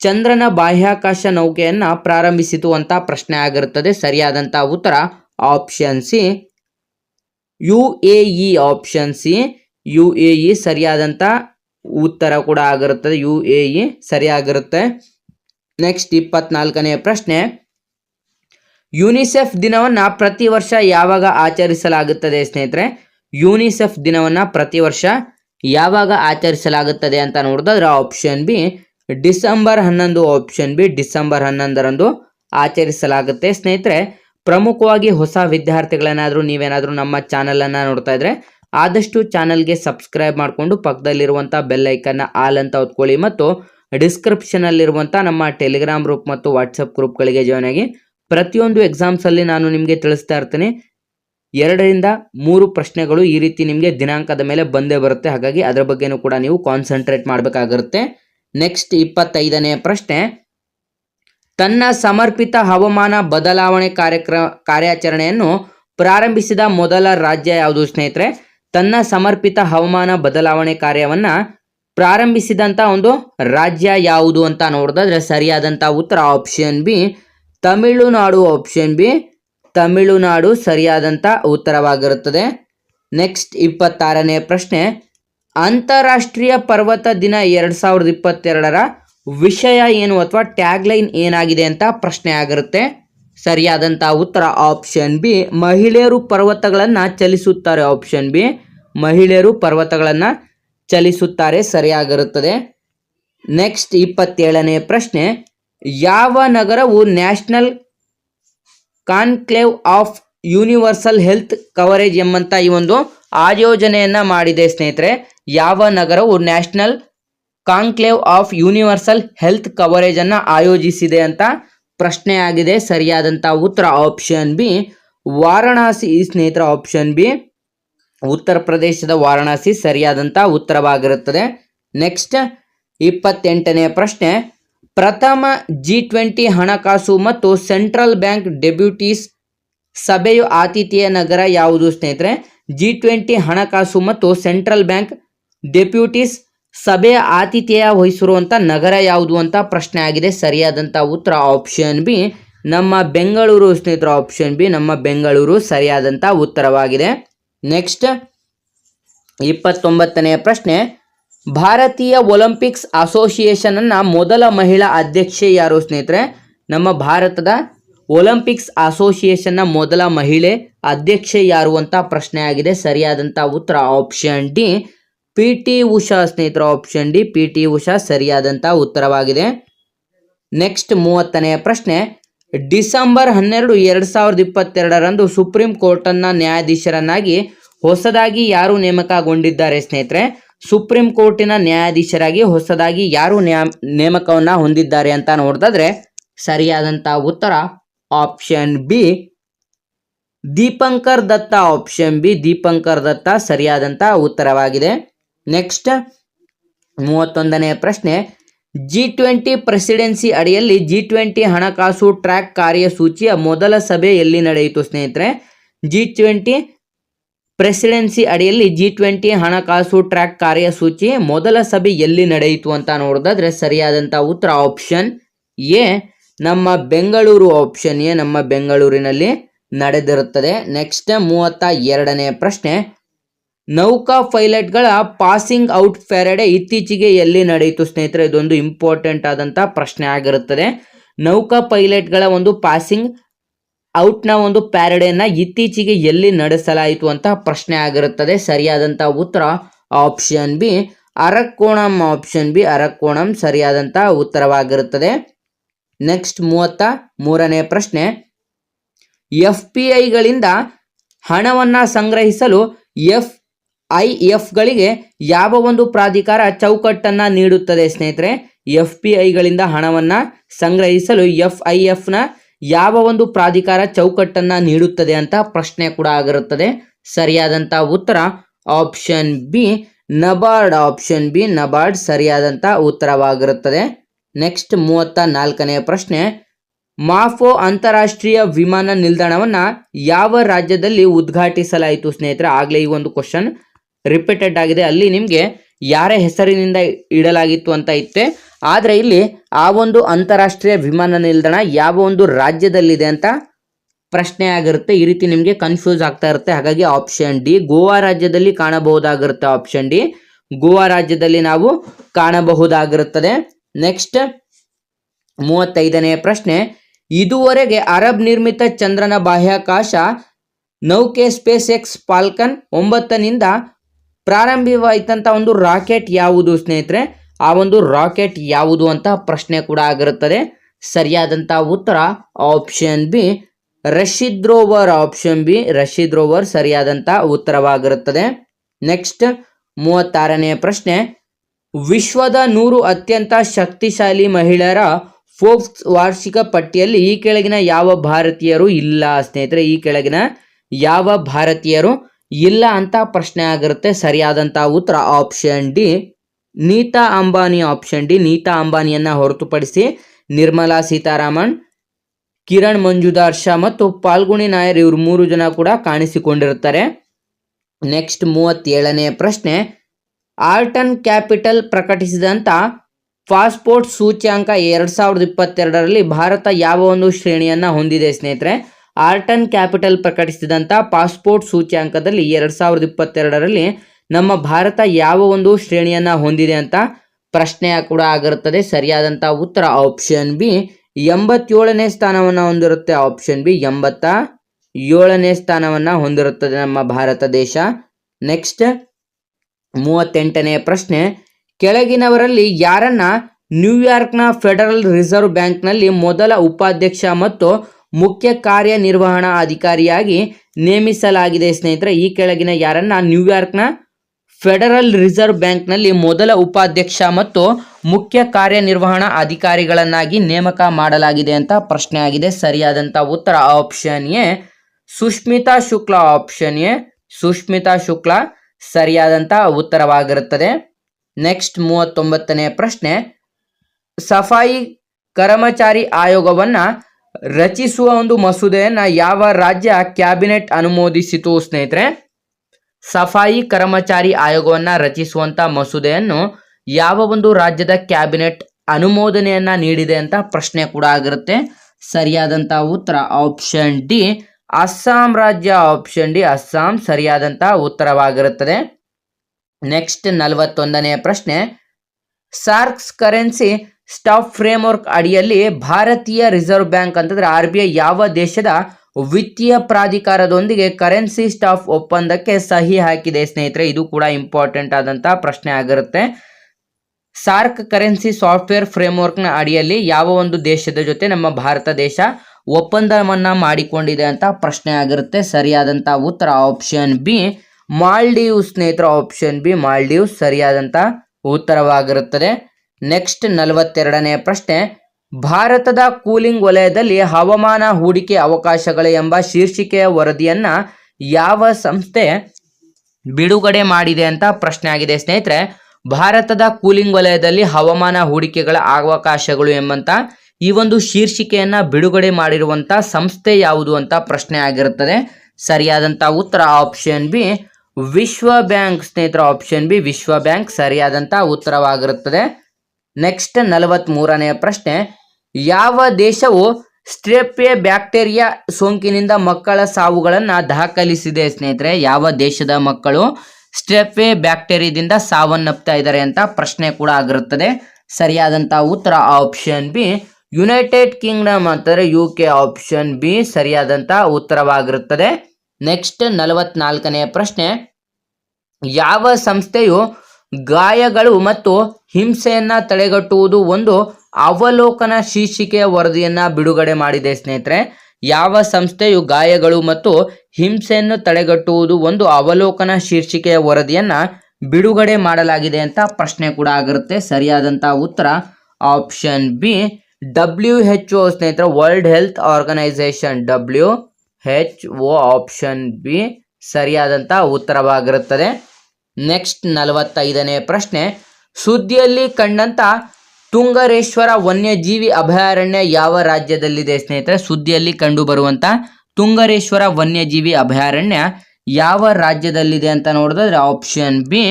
ಚಂದ್ರನ ಬಾಹ್ಯಾಕಾಶ ನೌಕೆಯನ್ನ ಪ್ರಾರಂಭಿಸಿತು ಅಂತ ಪ್ರಶ್ನೆ ಆಗಿರುತ್ತದೆ. ಸರಿಯಾದಂತ ಉತ್ತರ option C U A E option C U A E ಸರಿಯಾದಂತ ಉತ್ತರ ಕೂಡ ಆಗಿರುತ್ತದೆ. ಯು ಎ ಇ ಸರಿಯಾಗಿರುತ್ತೆ. ನೆಕ್ಸ್ಟ್ ಇಪ್ಪತ್ನಾಲ್ಕನೇ ಪ್ರಶ್ನೆ. ಯುನಿಸೆಫ್ ದಿನವನ್ನ ಪ್ರತಿ ವರ್ಷ ಯಾವಾಗ ಆಚರಿಸಲಾಗುತ್ತದೆ ಸ್ನೇಹಿತರೆ? ಯುನಿಸೆಫ್ ದಿನವನ್ನ ಪ್ರತಿ ವರ್ಷ ಯಾವಾಗ ಆಚರಿಸಲಾಗುತ್ತದೆ ಅಂತ ನೋಡಿದ್ರೆ ಆಪ್ಷನ್ ಬಿ, ಡಿಸೆಂಬರ್ ಹನ್ನೊಂದು ಆಪ್ಷನ್ ಬಿ, ಡಿಸೆಂಬರ್ ಹನ್ನೊಂದರಂದು ಆಚರಿಸಲಾಗುತ್ತೆ. ಸ್ನೇಹಿತರೆ, ಪ್ರಮುಖವಾಗಿ ಹೊಸ ವಿದ್ಯಾರ್ಥಿಗಳೇನಾದರೂ ನೀವೇನಾದರೂ ನಮ್ಮ ಚಾನಲನ್ನು ನೋಡ್ತಾ ಇದ್ರೆ ಆದಷ್ಟು ಚಾನಲ್ಗೆ ಸಬ್ಸ್ಕ್ರೈಬ್ ಮಾಡಿಕೊಂಡು ಪಕ್ಕದಲ್ಲಿರುವಂಥ ಬೆಲ್ ಐಕನ್ನ ಆಲ್ ಅಂತ ಹೊತ್ಕೊಳ್ಳಿ ಮತ್ತು ಡಿಸ್ಕ್ರಿಪ್ಷನಲ್ಲಿರುವಂಥ ನಮ್ಮ ಟೆಲಿಗ್ರಾಮ್ ಗ್ರೂಪ್ ಮತ್ತು ವಾಟ್ಸಪ್ ಗ್ರೂಪ್ಗಳಿಗೆ ಜಾಯ್ನ್ ಆಗಿ ಪ್ರತಿಯೊಂದು ಎಕ್ಸಾಮ್ಸಲ್ಲಿ ನಾನು ನಿಮಗೆ ತಿಳಿಸ್ತಾ ಇರ್ತೀನಿ. ಎರಡರಿಂದ ಮೂರು ಪ್ರಶ್ನೆಗಳು ಈ ರೀತಿ ನಿಮಗೆ ದಿನಾಂಕದ ಮೇಲೆ ಬಂದೇ ಬರುತ್ತೆ. ಹಾಗಾಗಿ ಅದರ ಬಗ್ಗೆನೂ ಕೂಡ ನೀವು ಕಾನ್ಸಂಟ್ರೇಟ್ ಮಾಡಬೇಕಾಗಿರುತ್ತೆ. ನೆಕ್ಸ್ಟ್ ಇಪ್ಪತ್ತೈದನೇ ಪ್ರಶ್ನೆ. ತನ್ನ ಸಮರ್ಪಿತ ಹವಾಮಾನ ಬದಲಾವಣೆ ಕಾರ್ಯಕ್ರ, ಕಾರ್ಯಾಚರಣೆಯನ್ನು ಪ್ರಾರಂಭಿಸಿದ ಮೊದಲ ರಾಜ್ಯ ಯಾವುದು ಸ್ನೇಹಿತರೆ? ತನ್ನ ಸಮರ್ಪಿತ ಹವಾಮಾನ ಬದಲಾವಣೆ ಕಾರ್ಯವನ್ನ ಪ್ರಾರಂಭಿಸಿದಂತ ಒಂದು ರಾಜ್ಯ ಯಾವುದು ಅಂತ ನೋಡಿದ್ರೆ ಸರಿಯಾದಂತ ಉತ್ತರ option B Tamil Nadu option B Tamil Nadu ಸರಿಯಾದಂಥ ಉತ್ತರವಾಗಿರುತ್ತದೆ. ನೆಕ್ಸ್ಟ್ ಇಪ್ಪತ್ತಾರನೇ ಪ್ರಶ್ನೆ, ಅಂತಾರಾಷ್ಟ್ರೀಯ ಪರ್ವತ ದಿನ ಎರಡು ಸಾವಿರದ ಇಪ್ಪತ್ತೆರಡರ ವಿಷಯ ಏನು ಅಥವಾ ಟ್ಯಾಗ್ಲೈನ್ ಏನಾಗಿದೆ ಅಂತ ಪ್ರಶ್ನೆ ಆಗಿರುತ್ತೆ. ಸರಿಯಾದಂಥ ಉತ್ತರ ಆಪ್ಷನ್ ಬಿ, ಮಹಿಳೆಯರು ಪರ್ವತಗಳನ್ನು ಚಲಿಸುತ್ತಾರೆ ಆಪ್ಷನ್ ಬಿ, ಮಹಿಳೆಯರು ಪರ್ವತಗಳನ್ನು ಚಲಿಸುತ್ತಾರೆ ಸರಿಯಾಗಿರುತ್ತದೆ. ನೆಕ್ಸ್ಟ್ ಇಪ್ಪತ್ತೇಳನೇ ಪ್ರಶ್ನೆ, ಯಾವ ನಗರವು national conclave of universal health coverage ಎಂಬಂತ ಈ ಒಂದು ಆಯೋಜನೆಯನ್ನ ಮಾಡಿದೆ ಸ್ನೇಹಿತರೆ. ಯಾವ ನಗರವು national conclave of universal health coverage ಅನ್ನ ಆಯೋಜಿಸಿದೆ ಅಂತ ಪ್ರಶ್ನೆ ಆಗಿದೆ ಸರಿಯಾದಂತ ಉತ್ತರ ಆಪ್ಷನ್ ಬಿ. ವಾರಣಾಸಿ ಸ್ನೇಹಿತರ, ಆಪ್ಷನ್ ಬಿ. ಉತ್ತರ ಪ್ರದೇಶದ ವಾರಣಾಸಿ ಸರಿಯಾದಂತ ಉತ್ತರವಾಗಿರುತ್ತದೆ. ನೆಕ್ಸ್ಟ್ ಇಪ್ಪತ್ತೆಂಟನೇ ಪ್ರಶ್ನೆ. ಪ್ರಥಮ ಜಿ ಟ್ವೆಂಟಿ ಹಣಕಾಸು ಮತ್ತು ಸೆಂಟ್ರಲ್ ಬ್ಯಾಂಕ್ ಡೆಬ್ಯೂಟೀಸ್ ಸಭೆಯು ಆತಿಥೇಯ ನಗರ ಯಾವುದು ಸ್ನೇಹಿತರೆ? ಜಿ ಟ್ವೆಂಟಿ ಹಣಕಾಸು ಮತ್ತು ಸೆಂಟ್ರಲ್ ಬ್ಯಾಂಕ್ ಡೆಪ್ಯೂಟೀಸ್ ಸಭೆಯ ಆತಿಥೇಯ ವಹಿಸಿರುವಂಥ ನಗರ ಯಾವುದು ಅಂತ ಪ್ರಶ್ನೆ ಆಗಿದೆ. ಸರಿಯಾದಂಥ ಉತ್ತರ ಆಪ್ಷನ್ ಬಿ ನಮ್ಮ ಬೆಂಗಳೂರು ಸ್ನೇಹಿತರ ಆಪ್ಷನ್ ಬಿ ನಮ್ಮ ಬೆಂಗಳೂರು ಸರಿಯಾದಂಥ ಉತ್ತರವಾಗಿದೆ. ನೆಕ್ಸ್ಟ್ ಇಪ್ಪತ್ತೊಂಬತ್ತನೆಯ ಪ್ರಶ್ನೆ. ಭಾರತೀಯ ಒಲಿಂಪಿಕ್ಸ್ ಅಸೋಸಿಯೇಷನ್ ಅನ್ನ ಮೊದಲ ಮಹಿಳಾ ಅಧ್ಯಕ್ಷೆ ಯಾರು ಸ್ನೇಹಿತರೆ? ನಮ್ಮ ಭಾರತದ ಒಲಿಂಪಿಕ್ಸ್ ಅಸೋಸಿಯೇಷನ್ನ ಮೊದಲ ಮಹಿಳೆ ಅಧ್ಯಕ್ಷೆ ಯಾರು ಅಂತ ಪ್ರಶ್ನೆ ಆಗಿದೆ ಸರಿಯಾದಂಥ ಉತ್ತರ option D P T Usha ಸ್ನೇಹಿತರ. Option D P T Usha ಸರಿಯಾದಂಥ ಉತ್ತರವಾಗಿದೆ. ನೆಕ್ಸ್ಟ್ ಮೂವತ್ತನೆಯ ಪ್ರಶ್ನೆ. ಡಿಸೆಂಬರ್ ಹನ್ನೆರಡು ಎರಡು ಸಾವಿರದ ಇಪ್ಪತ್ತೆರಡರಂದು ಸುಪ್ರೀಂ ಕೋರ್ಟನ್ನು ನ್ಯಾಯಾಧೀಶರನ್ನಾಗಿ ಹೊಸದಾಗಿ ಯಾರು ನೇಮಕಗೊಂಡಿದ್ದಾರೆ ಸ್ನೇಹಿತರೆ? ಸುಪ್ರೀಂ ಕೋರ್ಟಿನ ನ್ಯಾಯಾಧೀಶರಾಗಿ ಹೊಸದಾಗಿ ಯಾರು ನೇಮಕವನ್ನ ಹೊಂದಿದ್ದಾರೆ ಅಂತ ನೋಡಿದ್ರೆ ಸರಿಯಾದಂಥ ಉತ್ತರ option B. Dipankar Datta option B. Dipankar Datta ಸರಿಯಾದಂಥ ಉತ್ತರವಾಗಿದೆ. ನೆಕ್ಸ್ಟ್ ಮೂವತ್ತೊಂದನೇ ಪ್ರಶ್ನೆ. ಜಿ ಟ್ವೆಂಟಿ ಪ್ರೆಸಿಡೆನ್ಸಿ ಅಡಿಯಲ್ಲಿ ಜಿ ಟ್ವೆಂಟಿ ಹಣಕಾಸು ಟ್ರ್ಯಾಕ್ ಕಾರ್ಯಸೂಚಿಯ ಮೊದಲ ಸಭೆ ಎಲ್ಲಿ ನಡೆಯಿತು ಸ್ನೇಹಿತರೆ? ಜಿ ಟ್ವೆಂಟಿ ಪ್ರೆಸಿಡೆನ್ಸಿ ಅಡಿಯಲ್ಲಿ ಜಿ ಟ್ವೆಂಟಿ ಹಣಕಾಸು ಟ್ರ್ಯಾಕ್ ಕಾರ್ಯಸೂಚಿ ಮೊದಲ ಸಭೆ ಎಲ್ಲಿ ನಡೆಯಿತು ಅಂತ ನೋಡೋದಾದ್ರೆ ಸರಿಯಾದಂಥ ಉತ್ತರ ಆಪ್ಷನ್ ಎ, ನಮ್ಮ ಬೆಂಗಳೂರು ಆಪ್ಷನ್ ಎ, ನಮ್ಮ ಬೆಂಗಳೂರಿನಲ್ಲಿ ನಡೆದಿರುತ್ತದೆ. ನೆಕ್ಸ್ಟ್ ಮೂವತ್ತ ಎರಡನೇ ಪ್ರಶ್ನೆ, ನೌಕಾ ಪೈಲಟ್ಗಳ ಪಾಸಿಂಗ್ ಔಟ್ ಪ್ಯಾರಡೆ ಇತ್ತೀಚೆಗೆ ಎಲ್ಲಿ ನಡೆಯಿತು ಸ್ನೇಹಿತರೆ? ಇದೊಂದು ಇಂಪಾರ್ಟೆಂಟ್ ಆದಂತ ಪ್ರಶ್ನೆ ಆಗಿರುತ್ತದೆ. ನೌಕಾ ಪೈಲಟ್ಗಳ ಒಂದು ಪಾಸಿಂಗ್ ಔಟ್ನ ಒಂದು ಪ್ಯಾರಡೆಯನ್ನ ಇತ್ತೀಚೆಗೆ ಎಲ್ಲಿ ನಡೆಸಲಾಯಿತು ಅಂತ ಪ್ರಶ್ನೆ ಆಗಿರುತ್ತದೆ. ಸರಿಯಾದಂಥ ಉತ್ತರ option B Arakkonam option B Arakkonam ಸರಿಯಾದಂಥ ಉತ್ತರವಾಗಿರುತ್ತದೆ. ನೆಕ್ಸ್ಟ್ ಮೂವತ್ತ ಮೂರನೇ ಪ್ರಶ್ನೆ. ಎಫ್ ಪಿ ಐಗಳಿಂದ ಹಣವನ್ನು ಸಂಗ್ರಹಿಸಲು ಎಫ್ ಐ ಎಫ್ಗಳಿಗೆ ಯಾವ ಒಂದು ಪ್ರಾಧಿಕಾರ ಚೌಕಟ್ಟನ್ನ ನೀಡುತ್ತದೆ ಸ್ನೇಹಿತರೆ? ಎಫ್ ಪಿ ಐಗಳಿಂದ ಹಣವನ್ನು ಸಂಗ್ರಹಿಸಲು ಎಫ್ ಐ ಎಫ್ನ ಯಾವ ಒಂದು ಪ್ರಾಧಿಕಾರ ಚೌಕಟ್ಟನ್ನ ನೀಡುತ್ತದೆ ಅಂತ ಪ್ರಶ್ನೆ ಕೂಡ ಆಗಿರುತ್ತದೆ. ಸರಿಯಾದಂತ ಉತ್ತರ option B, NABARD option B, NABARD ಸರಿಯಾದಂತ ಉತ್ತರವಾಗಿರುತ್ತದೆ. ನೆಕ್ಸ್ಟ್ ಮೂವತ್ತ ನಾಲ್ಕನೆಯ ಪ್ರಶ್ನೆ, ಮಾಫೋ ಅಂತಾರಾಷ್ಟ್ರೀಯ ವಿಮಾನ ನಿಲ್ದಾಣವನ್ನ ಯಾವ ರಾಜ್ಯದಲ್ಲಿ ಉದ್ಘಾಟಿಸಲಾಯಿತು ಸ್ನೇಹಿತರೆ? ಆಗ್ಲೇ ಈ ಒಂದು ಕ್ವಶನ್ ರಿಪೀಟೆಡ್ ಆಗಿದೆ. ಅಲ್ಲಿ ನಿಮಗೆ ಯಾರ ಹೆಸರಿನಿಂದ ಇಡಲಾಗಿತ್ತು ಅಂತ ಇತ್ತೆ. ಆದರೆ ಇಲ್ಲಿ ಆ ಒಂದು ಅಂತಾರಾಷ್ಟ್ರೀಯ ವಿಮಾನ ನಿಲ್ದಾಣ ಯಾವ ಒಂದು ರಾಜ್ಯದಲ್ಲಿದೆ ಅಂತ ಪ್ರಶ್ನೆ ಆಗಿರುತ್ತೆ. ಈ ರೀತಿ ನಿಮಗೆ ಕನ್ಫ್ಯೂಸ್ ಆಗ್ತಾ ಇರುತ್ತೆ. ಹಾಗಾಗಿ ಆಪ್ಷನ್ ಡಿ ಗೋವಾ ರಾಜ್ಯದಲ್ಲಿ ಕಾಣಬಹುದಾಗಿರುತ್ತೆ ಆಪ್ಷನ್ ಡಿ ಗೋವಾ ರಾಜ್ಯದಲ್ಲಿ ನಾವು ಕಾಣಬಹುದಾಗಿರುತ್ತದೆ. ನೆಕ್ಸ್ಟ್ ಮೂವತ್ತೈದನೇ ಪ್ರಶ್ನೆ. ಇದುವರೆಗೆ ಅರಬ್ ನಿರ್ಮಿತ ಚಂದ್ರನ ಬಾಹ್ಯಾಕಾಶ ನೌಕೆ ಸ್ಪೇಸ್ ಎಕ್ಸ್ ಪಾಲ್ಕನ್ ಒಂಬತ್ತನಿಂದ ಪ್ರಾರಂಭವಾಯಿತಂತ ಒಂದು ರಾಕೆಟ್ ಯಾವುದು ಸ್ನೇಹಿತರೆ? ಆ ಒಂದು ರಾಕೆಟ್ ಯಾವುದು ಅಂತ ಪ್ರಶ್ನೆ ಕೂಡ ಆಗಿರುತ್ತದೆ. ಸರಿಯಾದಂತ ಉತ್ತರ option B Rashid rover option B Rashid rover ಸರಿಯಾದಂತ ಉತ್ತರವಾಗಿರುತ್ತದೆ. ನೆಕ್ಸ್ಟ್ ಮೂವತ್ತಾರನೇ ಪ್ರಶ್ನೆ. ವಿಶ್ವದ ನೂರು ಅತ್ಯಂತ ಶಕ್ತಿಶಾಲಿ ಮಹಿಳೆಯರ ಫೋರ್ಬ್ಸ್ ವಾರ್ಷಿಕ ಪಟ್ಟಿಯಲ್ಲಿ ಈ ಕೆಳಗಿನ ಯಾವ ಭಾರತೀಯರು ಇಲ್ಲ ಸ್ನೇಹಿತರೆ, ಈ ಕೆಳಗಿನ ಯಾವ ಭಾರತೀಯರು ಇಲ್ಲ ಅಂತ ಪ್ರಶ್ನೆ ಆಗಿರುತ್ತೆ. ಸರಿಯಾದಂತ ಉತ್ತರ option D Nita Ambani option D, Nita ಅಂಬಾನಿಯನ್ನ ಹೊರತುಪಡಿಸಿ ನಿರ್ಮಲಾ ಸೀತಾರಾಮನ್, ಕಿರಣ್ ಮಂಜುದಾರ್ ಶಾ ಮತ್ತು ಪಾಲ್ಗುಣಿ ನಾಯರ್ ಇವರು ಮೂರು ಜನ ಕೂಡ ಕಾಣಿಸಿಕೊಂಡಿರುತ್ತಾರೆ. ನೆಕ್ಸ್ಟ್ ಮೂವತ್ತೇಳನೇ ಪ್ರಶ್ನೆ ಆರ್ಟನ್ ಕ್ಯಾಪಿಟಲ್ ಪ್ರಕಟಿಸಿದಂಥ ಪಾಸ್ಪೋರ್ಟ್ ಸೂಚ್ಯಾಂಕ ಎರಡು ಸಾವಿರದ ಇಪ್ಪತ್ತೆರಡರಲ್ಲಿ ಭಾರತ ಯಾವ ಒಂದು ಶ್ರೇಣಿಯನ್ನ ಹೊಂದಿದೆ ಸ್ನೇಹಿತರೆ? ಆರ್ಟನ್ ಕ್ಯಾಪಿಟಲ್ ಪ್ರಕಟಿಸಿದಂಥ ಪಾಸ್ಪೋರ್ಟ್ ಸೂಚ್ಯಾಂಕದಲ್ಲಿ ಎರಡು ಸಾವಿರದ ಇಪ್ಪತ್ತೆರಡರಲ್ಲಿ ನಮ್ಮ ಭಾರತ ಯಾವ ಒಂದು ಶ್ರೇಣಿಯನ್ನ ಹೊಂದಿದೆ ಅಂತ ಪ್ರಶ್ನೆ ಕೂಡ ಆಗಿರುತ್ತದೆ. ಸರಿಯಾದಂಥ ಉತ್ತರ ಆಪ್ಷನ್ ಬಿ ಎಂಬತ್ತೇಳನೇ ಸ್ಥಾನವನ್ನ ಹೊಂದಿರುತ್ತೆ. ಆಪ್ಷನ್ ಬಿ ಎಂಬತ್ತ ಏಳನೇ ಸ್ಥಾನವನ್ನ ಹೊಂದಿರುತ್ತದೆ ನಮ್ಮ ಭಾರತ ದೇಶ. ನೆಕ್ಸ್ಟ್ ಮೂವತ್ತೆಂಟನೇ ಪ್ರಶ್ನೆ. ಕೆಳಗಿನವರಲ್ಲಿ ಯಾರನ್ನ ನ್ಯೂಯಾರ್ಕ್ನ ಫೆಡರಲ್ ರಿಸರ್ವ್ ಬ್ಯಾಂಕ್ನಲ್ಲಿ ಮೊದಲ ಉಪಾಧ್ಯಕ್ಷ ಮತ್ತು ಮುಖ್ಯ ಕಾರ್ಯನಿರ್ವಹಣಾ ಅಧಿಕಾರಿಯಾಗಿ ನೇಮಿಸಲಾಗಿದೆ ಸ್ನೇಹಿತರೆ, ಈ ಕೆಳಗಿನ ಯಾರನ್ನ ನ್ಯೂಯಾರ್ಕ್ನ ಫೆಡರಲ್ ರಿಸರ್ವ್ ಬ್ಯಾಂಕ್ನಲ್ಲಿ ಮೊದಲ ಉಪಾಧ್ಯಕ್ಷ ಮತ್ತು ಮುಖ್ಯ ಕಾರ್ಯನಿರ್ವಹಣಾ ಅಧಿಕಾರಿಗಳನ್ನಾಗಿ ನೇಮಕ ಮಾಡಲಾಗಿದೆ ಅಂತ ಪ್ರಶ್ನೆ ಆಗಿದೆ ಸರಿಯಾದಂಥ ಉತ್ತರ option A, Sushmita Shukla option A, Sushmita Shukla ಸರಿಯಾದಂಥ ಉತ್ತರವಾಗಿರುತ್ತದೆ. ನೆಕ್ಸ್ಟ್ ಮೂವತ್ತೊಂಬತ್ತನೇ ಪ್ರಶ್ನೆ, ಸಫಾಯಿ ಕರ್ಮಚಾರಿ ಆಯೋಗವನ್ನ ರಚಿಸುವ ಒಂದು ಮಸೂದೆಯನ್ನ ಯಾವ ರಾಜ್ಯ ಕ್ಯಾಬಿನೆಟ್ ಅನುಮೋದಿಸಿತು ಸ್ನೇಹಿತರೆ? ಸಫಾಯಿ ಕರ್ಮಚಾರಿ ಆಯೋಗವನ್ನ ರಚಿಸುವಂತ ಮಸೂದೆಯನ್ನು ಯಾವ ಒಂದು ರಾಜ್ಯದ ಕ್ಯಾಬಿನೆಟ್ ಅನುಮೋದನೆಯನ್ನ ನೀಡಿದೆ ಅಂತ ಪ್ರಶ್ನೆ ಕೂಡ ಆಗಿರುತ್ತೆ. ಸರಿಯಾದಂತ ಉತ್ತರ ಆಪ್ಷನ್ ಡಿ. ಅಸ್ಸಾಂ ರಾಜ್ಯ ಆಪ್ಷನ್ ಡಿ. ಅಸ್ಸಾಂ ಸರಿಯಾದಂತ ಉತ್ತರವಾಗಿರುತ್ತದೆ. ನೆಕ್ಸ್ಟ್ ನಲವತ್ತೊಂದನೆಯ ಪ್ರಶ್ನೆ. ಸಾರ್ಕ್ಸ್ ಕರೆನ್ಸಿ ಸ್ಟಾಫ್ ಫ್ರೇಮ್ವರ್ಕ್ ಅಡಿಯಲ್ಲಿ ಭಾರತೀಯ ರಿಸರ್ವ್ ಬ್ಯಾಂಕ್ ಅಂತಂದ್ರೆ ಆರ್ ಬಿ ಐ ಯಾವ ದೇಶದ ವಿತ್ತೀಯ ಪ್ರಾಧಿಕಾರದೊಂದಿಗೆ ಕರೆನ್ಸಿ ಸ್ಟಾಫ್ ಒಪ್ಪಂದಕ್ಕೆ ಸಹಿ ಹಾಕಿದೆ. ಸ್ನೇಹಿತರೆ, ಇದು ಕೂಡ ಇಂಪಾರ್ಟೆಂಟ್ ಆದಂತಹ ಪ್ರಶ್ನೆ ಆಗಿರುತ್ತೆ. ಸಾರ್ಕ್ ಕರೆನ್ಸಿ ಸಾಫ್ಟ್ವೇರ್ ಫ್ರೇಮ್ವರ್ಕ್ನ ಅಡಿಯಲ್ಲಿ ಯಾವ ಒಂದು ದೇಶದ ಜೊತೆ ನಮ್ಮ ಭಾರತ ದೇಶ ಒಪ್ಪಂದವನ್ನ ಮಾಡಿಕೊಂಡಿದೆ ಅಂತ ಪ್ರಶ್ನೆ ಆಗಿರುತ್ತೆ. ಸರಿಯಾದಂಥ ಉತ್ತರ ಆಪ್ಷನ್ ಬಿ ಮಾಲ್ಡೀವ್ ಸ್ನೇಹಿತರ, ಆಪ್ಷನ್ ಬಿ ಮಾಲ್ಡೀವ್ ಸರಿಯಾದಂಥ ಉತ್ತರವಾಗಿರುತ್ತದೆ. ನೆಕ್ಸ್ಟ್ ನಲವತ್ತೆರಡನೇ ಪ್ರಶ್ನೆ ಭಾರತದ ಕೂಲಿಂಗ್ ವಲಯದಲ್ಲಿ ಹವಾಮಾನ ಹೂಡಿಕೆ ಅವಕಾಶಗಳು ಎಂಬ ಶೀರ್ಷಿಕೆಯ ವರದಿಯನ್ನ ಯಾವ ಸಂಸ್ಥೆ ಬಿಡುಗಡೆ ಮಾಡಿದೆ ಅಂತ ಪ್ರಶ್ನೆ ಆಗಿದೆ ಸ್ನೇಹಿತರೆ, ಭಾರತದ ಕೂಲಿಂಗ್ ವಲಯದಲ್ಲಿ ಹವಾಮಾನ ಹೂಡಿಕೆಗಳ ಅವಕಾಶಗಳು ಎಂಬಂತ ಈ ಒಂದು ಶೀರ್ಷಿಕೆಯನ್ನ ಬಿಡುಗಡೆ ಮಾಡಿರುವಂತ ಸಂಸ್ಥೆ ಯಾವುದು ಅಂತ ಪ್ರಶ್ನೆ ಆಗಿರುತ್ತದೆ ಸರಿಯಾದಂತ ಉತ್ತರ ಆಪ್ಷನ್ ಬಿ, ವಿಶ್ವ ಬ್ಯಾಂಕ್. ಸ್ನೇಹಿತರ, ಆಪ್ಷನ್ ಬಿ, ವಿಶ್ವ ಬ್ಯಾಂಕ್ ಸರಿಯಾದಂತ ಉತ್ತರವಾಗಿರುತ್ತದೆ. ನೆಕ್ಸ್ಟ್ ನಲವತ್ತ್ ಮೂರನೆಯ ಪ್ರಶ್ನೆ ಯಾವ ದೇಶವು ಸ್ಟ್ರೆಪೆ ಬ್ಯಾಕ್ಟೀರಿಯಾ ಸೋಂಕಿನಿಂದ ಮಕ್ಕಳ ಸಾವುಗಳನ್ನು ದಾಖಲಿಸಿದೆ ಸ್ನೇಹಿತರೆ? ಯಾವ ದೇಶದ ಮಕ್ಕಳು ಸ್ಟ್ರೆಪೆ ಬ್ಯಾಕ್ಟೀರಿಯಾದಿಂದ ಸಾವನ್ನಪ್ತಾ ಇದ್ದಾರೆ ಅಂತ ಪ್ರಶ್ನೆ ಕೂಡ ಆಗಿರುತ್ತದೆ. ಸರಿಯಾದಂಥ ಉತ್ತರ ಆಪ್ಷನ್ ಬಿ, ಯುನೈಟೆಡ್ ಕಿಂಗ್ಡಮ್ ಅಂತಂದರೆ ಯು ಕೆ ಆಪ್ಷನ್ ಬಿ ಸರಿಯಾದಂಥ ಉತ್ತರವಾಗಿರುತ್ತದೆ. ನೆಕ್ಸ್ಟ್ ನಲವತ್ನಾಲ್ಕನೇ ಪ್ರಶ್ನೆ, ಯಾವ ಸಂಸ್ಥೆಯು ಗಾಯಗಳು ಮತ್ತು ಹಿಂಸೆಯನ್ನ ತಡೆಗಟ್ಟುವುದು ಒಂದು ಅವಲೋಕನ ಶೀರ್ಷಿಕೆಯ ವರದಿಯನ್ನ ಬಿಡುಗಡೆ ಮಾಡಿದೆ ಸ್ನೇಹಿತರೆ. ಯಾವ ಸಂಸ್ಥೆಯು ಗಾಯಗಳು ಮತ್ತು ಹಿಂಸೆಯನ್ನು ತಡೆಗಟ್ಟುವುದು ಒಂದು ಅವಲೋಕನ ಶೀರ್ಷಿಕೆಯ ವರದಿಯನ್ನ ಬಿಡುಗಡೆ ಮಾಡಲಾಗಿದೆ ಅಂತ ಪ್ರಶ್ನೆ ಕೂಡ ಆಗಿರುತ್ತೆ. ಸರಿಯಾದಂಥ ಉತ್ತರ option B. W H O ಸ್ನೇಹಿತರೆ world health organisation W H O option B. ಸರಿಯಾದಂಥ ಉತ್ತರವಾಗಿರುತ್ತದೆ. ನೆಕ್ಸ್ಟ್ ನಲವತ್ತೈದನೇ ಪ್ರಶ್ನೆ, ಸುದ್ದಿಯಲ್ಲಿ ಕಂಡಂತ ತುಂಗರೇಶ್ವರ ವನ್ಯಜೀವಿ ಅಭಯಾರಣ್ಯ ಯಾವ ರಾಜ್ಯದಲ್ಲಿದೆ ಸ್ನೇಹಿತರೆ? ಸುದ್ದಿಯಲ್ಲಿ ಕಂಡು ಬರುವಂತ ತುಂಗರೇಶ್ವರ ವನ್ಯಜೀವಿ ಅಭಯಾರಣ್ಯ ಯಾವ ರಾಜ್ಯದಲ್ಲಿದೆ ಅಂತ ನೋಡಿದ್ರೆ option B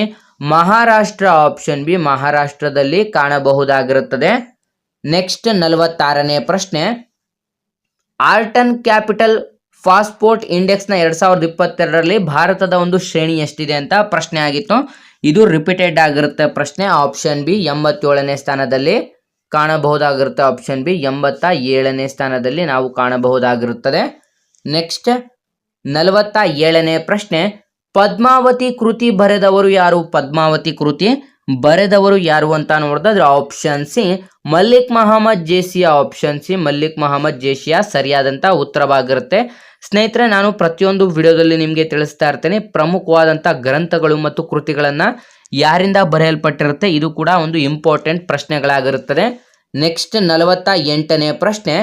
Maharashtra. Option B ಮಹಾರಾಷ್ಟ್ರದಲ್ಲಿ ಕಾಣಬಹುದಾಗಿರುತ್ತದೆ. ನೆಕ್ಸ್ಟ್ ನಲವತ್ತಾರನೇ ಪ್ರಶ್ನೆ, ಆರ್ಟನ್ ಕ್ಯಾಪಿಟಲ್ ಫಾಸ್ಪೋರ್ಟ್ ಇಂಡೆಕ್ಸ್ನ ಎರಡು ಸಾವಿರದ ಇಪ್ಪತ್ತೆರಡರಲ್ಲಿ ಭಾರತದ ಒಂದು ಶ್ರೇಣಿ ಎಷ್ಟಿದೆ ಅಂತ ಪ್ರಶ್ನೆ ಆಗಿತ್ತು. ಇದು ರಿಪೀಟೆಡ್ ಆಗಿರುತ್ತೆ ಪ್ರಶ್ನೆ. ಆಪ್ಷನ್ ಬಿ ಎಂಬತ್ತೇಳನೇ ಸ್ಥಾನದಲ್ಲಿ ಕಾಣಬಹುದಾಗಿರುತ್ತೆ. ಆಪ್ಷನ್ ಬಿ ಎಂಬತ್ತ ಏಳನೇ ಸ್ಥಾನದಲ್ಲಿ ನಾವು ಕಾಣಬಹುದಾಗಿರುತ್ತದೆ. ನೆಕ್ಸ್ಟ್ ನಲವತ್ತ ಏಳನೇ ಪ್ರಶ್ನೆ. ಪದ್ಮಾವತಿ ಕೃತಿ ಬರೆದವರು ಯಾರು? ಪದ್ಮಾವತಿ ಕೃತಿ. ಬರೆದವರು ಯಾರು ಅಂತ ನೋಡಿದ್ರೆ option C Malik Muhammad Jayasi option C. Malik Muhammad Jayasi ಸರಿಯಾದಂಥ ಉತ್ತರವಾಗಿರುತ್ತೆ. ಸ್ನೇಹಿತರೆ, ನಾನು ಪ್ರತಿಯೊಂದು ವಿಡಿಯೋದಲ್ಲಿ ನಿಮಗೆ ತಿಳಿಸ್ತಾ ಇರ್ತೇನೆ. ಪ್ರಮುಖವಾದಂಥ ಗ್ರಂಥಗಳು ಮತ್ತು ಕೃತಿಗಳನ್ನು ಯಾರಿಂದ ಬರೆಯಲ್ಪಟ್ಟಿರುತ್ತೆ, ಇದು ಕೂಡ ಒಂದು ಇಂಪಾರ್ಟೆಂಟ್ ಪ್ರಶ್ನೆಗಳಾಗಿರುತ್ತದೆ. ನೆಕ್ಸ್ಟ್ ನಲವತ್ತ ಎಂಟನೇ ಪ್ರಶ್ನೆ.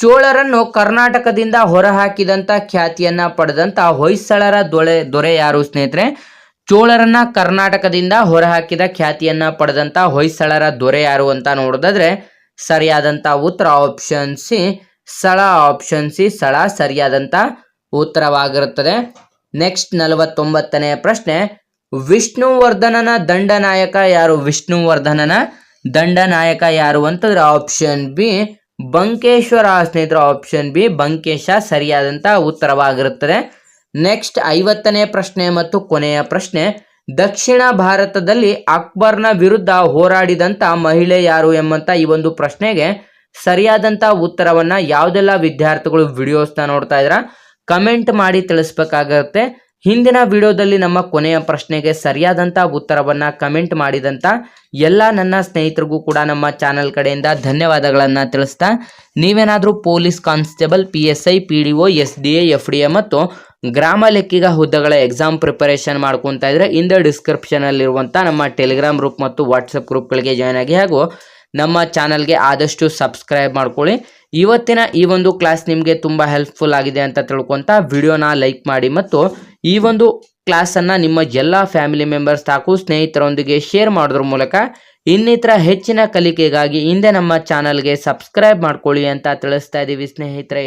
ಚೋಳರನ್ನು ಕರ್ನಾಟಕದಿಂದ ಹೊರಹಾಕಿದಂತ ಖ್ಯಾತಿಯನ್ನ ಪಡೆದಂಥ ಹೊಯ್ಸಳರ ದೊರೆ ದೊರೆ ಯಾರು ಸ್ನೇಹಿತರೆ? ಚೋಳರನ್ನ ಕರ್ನಾಟಕದಿಂದ ಹೊರಹಾಕಿದ ಖ್ಯಾತಿಯನ್ನ ಪಡೆದಂತ ಹೊಯ್ಸಳರ ದೊರೆ ಯಾರು ಅಂತ ನೋಡೋದಾದ್ರೆ ಸರಿಯಾದಂತ ಉತ್ತರ option C Sala option C Sala ಸರಿಯಾದಂತ ಉತ್ತರವಾಗಿರುತ್ತದೆ. ನೆಕ್ಸ್ಟ್ ನಲವತ್ತೊಂಬತ್ತನೆಯ ಪ್ರಶ್ನೆ, ವಿಷ್ಣುವರ್ಧನನ ದಂಡನಾಯಕ ಯಾರು? ವಿಷ್ಣುವರ್ಧನನ ದಂಡನಾಯಕ ಯಾರು ಅಂತಂದ್ರೆ ಆಪ್ಷನ್ ಬಿ ಬಂಕೇಶ್ವರ ಸ್ನೇಹಿತರು. ಆಪ್ಷನ್ ಬಿ ಬಂಕೇಶ ಸರಿಯಾದಂತ ಉತ್ತರವಾಗಿರುತ್ತದೆ. ನೆಕ್ಸ್ಟ್ ಐವತ್ತನೇ ಪ್ರಶ್ನೆ ಮತ್ತು ಕೊನೆಯ ಪ್ರಶ್ನೆ, ದಕ್ಷಿಣ ಭಾರತದಲ್ಲಿ ಅಕ್ಬರ್ನ ವಿರುದ್ಧ ಹೋರಾಡಿದಂಥ ಮಹಿಳೆ ಯಾರು ಎಂಬಂತ ಈ ಒಂದು ಪ್ರಶ್ನೆಗೆ ಸರಿಯಾದಂಥ ಉತ್ತರವನ್ನ ಯಾವುದೆಲ್ಲ ವಿದ್ಯಾರ್ಥಿಗಳು ವಿಡಿಯೋಸ್ನ ನೋಡ್ತಾ ಇದ್ರ, ಕಮೆಂಟ್ ಮಾಡಿ ತಿಳಿಸ್ಬೇಕಾಗತ್ತೆ. ಹಿಂದಿನ ವಿಡಿಯೋದಲ್ಲಿ ನಮ್ಮ ಕೊನೆಯ ಪ್ರಶ್ನೆಗೆ ಸರಿಯಾದಂಥ ಉತ್ತರವನ್ನ ಕಮೆಂಟ್ ಮಾಡಿದಂಥ ಎಲ್ಲ ನನ್ನ ಸ್ನೇಹಿತರಿಗೂ ಕೂಡ ನಮ್ಮ ಚಾನೆಲ್ ಕಡೆಯಿಂದ ಧನ್ಯವಾದಗಳನ್ನು ತಿಳಿಸ್ತಾ, ನೀವೇನಾದರೂ police constable, P S I, P D O, S D A, F D A ಮತ್ತು ಗ್ರಾಮ ಲೆಕ್ಕಿಗ ಹುದ್ದೆಗಳ ಎಕ್ಸಾಮ್ ಪ್ರಿಪರೇಷನ್ ಮಾಡ್ಕೊತಾ ಇದ್ರೆ ಇಂದ ಡಿಸ್ಕ್ರಿಪ್ಷನಲ್ಲಿರುವಂಥ ನಮ್ಮ ಟೆಲಿಗ್ರಾಮ್ ಗ್ರೂಪ್ ಮತ್ತು ವಾಟ್ಸಪ್ ಗ್ರೂಪ್ಗಳಿಗೆ ಜಾಯ್ನ್ ಆಗಿ ಹಾಗೂ ನಮ್ಮ ಚಾನಲ್ಗೆ ಆದಷ್ಟು ಸಬ್ಸ್ಕ್ರೈಬ್ ಮಾಡ್ಕೊಳ್ಳಿ. ಇವತ್ತಿನ ಈ ಒಂದು ಕ್ಲಾಸ್ ನಿಮಗೆ ತುಂಬ ಹೆಲ್ಪ್ಫುಲ್ ಆಗಿದೆ ಅಂತ ತಿಳ್ಕೊತ ವಿಡಿಯೋನ ಲೈಕ್ ಮಾಡಿ ಮತ್ತು ಈ ಒಂದು ಕ್ಲಾಸನ್ನು ನಿಮ್ಮ ಎಲ್ಲ ಫ್ಯಾಮಿಲಿ ಮೆಂಬರ್ಸ್ ಹಾಗೂ ಸ್ನೇಹಿತರೊಂದಿಗೆ ಶೇರ್ ಮಾಡೋದ್ರ ಮೂಲಕ ಇನ್ನಿತರ ಹೆಚ್ಚಿನ ಕಲಿಕೆಗಾಗಿ ಹಿಂದೆ ನಮ್ಮ ಚಾನಲ್ಗೆ ಸಬ್ಸ್ಕ್ರೈಬ್ ಮಾಡ್ಕೊಳ್ಳಿ ಅಂತ ತಿಳಿಸ್ತಾ ಇದ್ದೀವಿ ಸ್ನೇಹಿತರೆ.